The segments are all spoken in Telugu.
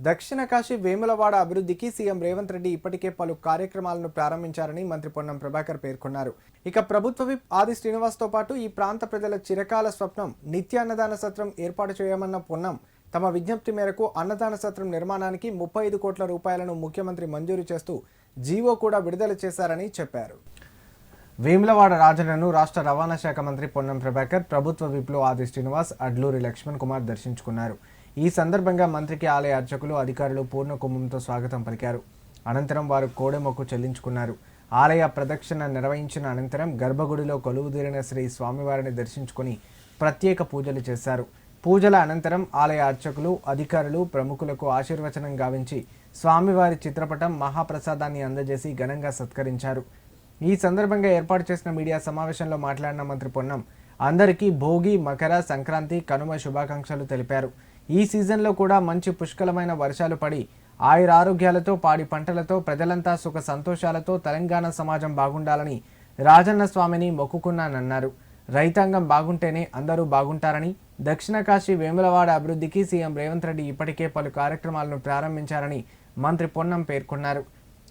దక్షిణ కాశీ వేములవాడ అభివృద్ధికి సీఎం రేవంత్ రెడ్డి ఇప్పటికే పలు కార్యక్రమాలను ప్రారంభించారని మంత్రి పొన్నం ప్రభాకర్ పేర్కొన్నారు. ఇక ప్రభుత్వ విప్ ఆది శ్రీనివాస్తో పాటు ఈ ప్రాంత ప్రజల చిరకాల స్వప్నం నిత్య అన్నదాన సత్రం ఏర్పాటు చేయమన్న పొన్నం తమ విజ్ఞప్తి మేరకు అన్నదాన సత్రం నిర్మాణానికి ముప్పై ఐదు కోట్ల రూపాయలను ముఖ్యమంత్రి మంజూరు చేస్తూ జీవో కూడా విడుదల చేశారని చెప్పారు. వేములవాడ రాజులను రాష్ట్ర రవాణా శాఖ మంత్రి పొన్నం ప్రభాకర్ ప్రభుత్వ విప్లో ఆది శ్రీనివాస్ అడ్లూరి లక్ష్మణ్ కుమార్ దర్శించుకున్నారు. ఈ సందర్భంగా మంత్రికి ఆలయ అర్చకులు అధికారులు పూర్ణ కుంభంతో స్వాగతం పలికారు. అనంతరం వారు కోడెమొక్కు చెల్లించుకున్నారు. ఆలయ ప్రదక్షిణ నిర్వహించిన అనంతరం గర్భగుడిలో కొలువుదీరిన శ్రీ స్వామివారిని దర్శించుకుని ప్రత్యేక పూజలు చేశారు. పూజల అనంతరం ఆలయ అర్చకులు అధికారులు ప్రముఖులకు ఆశీర్వచనం గావించి స్వామివారి చిత్రపటం మహాప్రసాదాన్ని అందజేసి ఘనంగా సత్కరించారు. ఈ సందర్భంగా ఏర్పాటు చేసిన మీడియా సమావేశంలో మాట్లాడిన మంత్రి పొన్నం అందరికీ భోగి మకర సంక్రాంతి కనుమ శుభాకాంక్షలు తెలిపారు. ఈ సీజన్లో కూడా మంచి పుష్కలమైన వర్షాలు పడి ఆయుర ఆరోగ్యాలతో పాడి పంటలతో ప్రజలంతా సుఖ సంతోషాలతో తెలంగాణ సమాజం బాగుండాలని రాజన్న స్వామిని మొక్కుకున్నానన్నారు. రైతాంగం బాగుంటేనే అందరూ బాగుంటారని దక్షిణ కాశీ వేములవాడ అభివృద్ధికి సీఎం రేవంత్ రెడ్డి ఇప్పటికే పలు కార్యక్రమాలను ప్రారంభించారని మంత్రి పొన్నం పేర్కొన్నారు.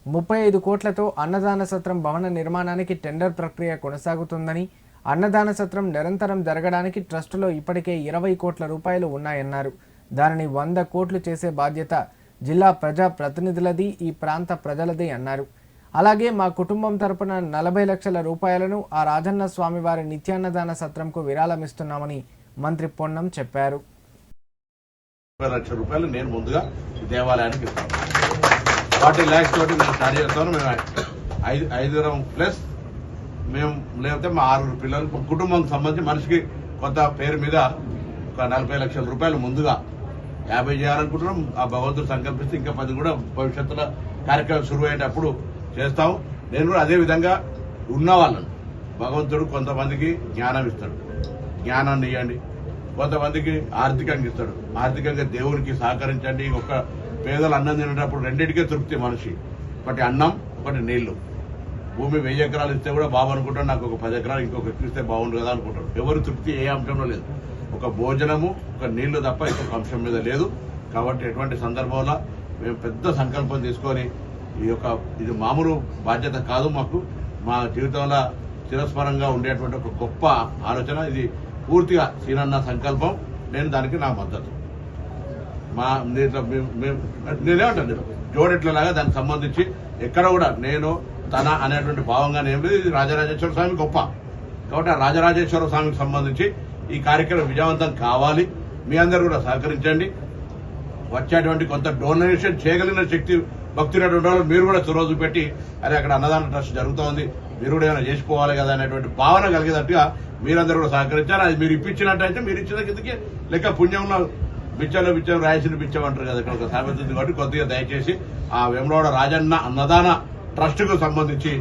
ముప్పై ఐదు కోట్లతో అన్నదాన సత్రం భవన నిర్మాణానికి టెండర్ ప్రక్రియ కొనసాగుతుందని అన్నదాన సత్రం నిరంతరం జరగడానికి ట్రస్టులో ఇప్పటికే ఇరవై కోట్ల రూపాయలు ఉన్నాయన్నారు. దానిని వంద కోట్లు చేసే బాధ్యత జిల్లా ప్రజా ప్రతినిధులది ఈ ప్రాంత ప్రజలది అన్నారు. అలాగే మా కుటుంబం తరపున నలభై లక్షల రూపాయలను ఆ రాజన్న స్వామి వారి నిత్యాన్నదాన సత్రంకు విరాళమిస్తున్నామని మంత్రి పొన్నం చెప్పారు. లక్షల రూపాయలు నేను ముందుగా దేవాలయానికి ఇస్తాను. ఫార్టీ ల్యాక్స్ తోటి మేము స్టార్ట్ చేస్తాను మేము ఐదు ఐదు ప్లస్ మేము లేకపోతే మా ఆరుగురు పిల్లలు కుటుంబంకి సంబంధించి మనిషికి కొత్త పేరు మీద ఒక నలభై లక్షల రూపాయలు ముందుగా యాభై చేయాలనుకుంటున్నాం. ఆ భగవంతుడు సంకల్పిస్తే ఇంకా పది కూడా భవిష్యత్తులో కార్యక్రమం శురు అయ్యేటప్పుడు చేస్తాం. నేను కూడా అదే విధంగా ఉన్న వాళ్ళను భగవంతుడు కొంతమందికి జ్ఞానం ఇస్తాడు. జ్ఞానాన్ని ఇవ్వండి కొంతమందికి ఆర్థికంగా ఇస్తాడు. ఆర్థికంగా దేవునికి సహకరించండి. ఒక పేదలు అన్నం తినేటప్పుడు రెండింటికే తృప్తి మనిషి. ఒకటి అన్నం ఒకటి నీళ్ళు భూమి వెయ్యి ఎకరాలు ఇస్తే కూడా బాబు అనుకుంటాడు నాకు ఒక పది ఎకరాలు ఇంకొక ఇస్తే బాగుండు కదా అనుకుంటాడు. ఎవరు తృప్తి ఏ అంశంలో లేదు. ఒక భోజనము ఒక నీళ్ళు తప్ప ఇంకొక అంశం మీద లేదు. కాబట్టి ఎటువంటి సందర్భంలో మేము పెద్ద సంకల్పం తీసుకొని ఈ యొక్క ఇది మామూలు బాధ్యత కాదు మాకు. మా జీవితంలో చిరస్మరంగా ఉండేటువంటి ఒక గొప్ప ఆలోచన. ఇది పూర్తిగా సీనన్న సంకల్పం. నేను దానికి నా మద్దతు. మా మేము- నేనేమంటాను జోడెట్లలాగా దానికి సంబంధించి ఎక్కడ కూడా నేను తన అనేటువంటి భావంగానే ఏం ఇది రాజరాజేశ్వర స్వామి గొప్ప. కాబట్టి ఆ రాజరాజేశ్వర స్వామికి సంబంధించి ఈ కార్యక్రమం విజయవంతం కావాలి. మీ అందరూ కూడా సహకరించండి. వచ్చేటువంటి కొంత డొనేషన్ చేయగలిగిన శక్తి భక్తులైనటువంటి వాళ్ళు మీరు కూడా చొరవ పెట్టి అరే అక్కడ అన్నదాన ట్రస్ట్ జరుగుతోంది మీరు కూడా ఏమైనా చేసుకోవాలి కదా అనేటువంటి భావన కలిగేటట్టుగా మీరందరూ కూడా సహకరించారు అది మీరు ఇప్పించినట్టయితే మీరు ఇచ్చిన కిందకి లెక్క పుణ్యంలో బిచ్చలో బిచ్చం రాయసిన బిచ్చం అంటారు కదా ఇక్కడ ఒక సామెత కాబట్టి కొద్దిగా దయచేసి ఆ వెంబడోడ రాజన్న అన్నదాన ట్రస్ట్కు సంబంధించి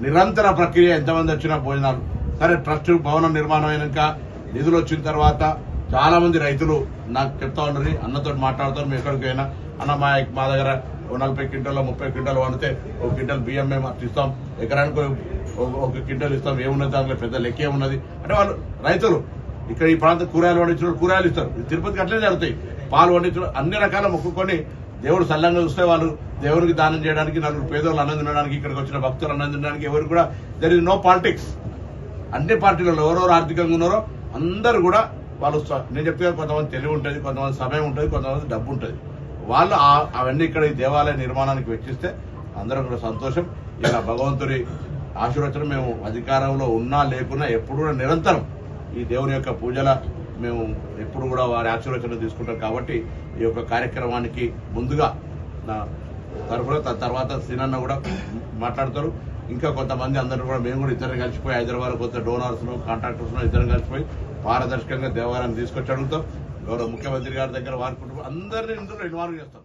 నిరంతర ప్రక్రియ ఎంతమంది వచ్చినా భోజనాలు సరే ట్రస్ట్ భవనం నిర్మాణం అయినాక నిధులు వచ్చిన తర్వాత చాలా మంది రైతులు నాకు చెప్తా ఉన్నారు అన్నతో మాట్లాడుతాను మేము ఎక్కడికి అన్న మా మా దగ్గర నలభై క్వింటల్ ముప్పై క్వింటల్ వండితే ఒక క్వింటల్ బియ్యం మేము ఇస్తాం ఎకరానికి ఒక- క్వింటల్ ఇస్తాం ఏమున్నది దాంట్లో పెద్ద లెక్క ఏమున్నది? అంటే వాళ్ళు రైతులు ఇక్కడ ఈ ప్రాంతం కూరగాయలు పండించిన కూరగాయలు ఇస్తారు. తిరుపతికి అట్లనే జరుగుతాయి. పాలు వండించిన అన్ని రకాల మొక్కుకొని దేవుడు సల్లంగా చూస్తే వాళ్ళు దేవునికి దానం చేయడానికి నలుగురు పేదోళ్ళు అన్నం తినడానికి ఇక్కడికి వచ్చిన భక్తులు అన్నం తినడానికి ఎవరు కూడా దెర్ ఇస్ నో పాలిటిక్స్ అన్ని పార్టీలలో ఎవరెవరు ఆర్థికంగా ఉన్నారో అందరు కూడా వాళ్ళు నేను చెప్తే కొంతమంది తెలివి ఉంటుంది కొంతమంది సమయం ఉంటుంది కొంతమంది డబ్బు ఉంటుంది. వాళ్ళు అవన్నీ ఇక్కడ ఈ దేవాలయ నిర్మాణానికి వెచ్చిస్తే అందరం కూడా సంతోషం. ఇలా భగవంతుడి ఆశీర్వచనం మేము అధికారంలో ఉన్నా లేకున్నా ఎప్పుడు కూడా నిరంతరం ఈ దేవుని యొక్క పూజల మేము ఎప్పుడు కూడా వారి ఆశీర్వచనం తీసుకుంటాం కాబట్టి ఈ యొక్క కార్యక్రమానికి ముందుగా నా తరఫున తర్వాత సినన్న కూడా మాట్లాడతారు. ఇంకా కొంతమంది అందరూ కూడా మేము కూడా ఇద్దరు కలిసిపోయి హైదరాబాద్ కొంత డోనర్స్ కాంట్రాక్టర్స్ ఇద్దరు కలిసిపోయి పారదర్శకంగా దేవాలయాన్ని తీసుకొచ్చి అడుగుతాం. గౌరవ ముఖ్యమంత్రి గారి దగ్గర వారి కుటుంబం అందరినీ ఇందులో ఇన్వాల్వ్ చేస్తాం.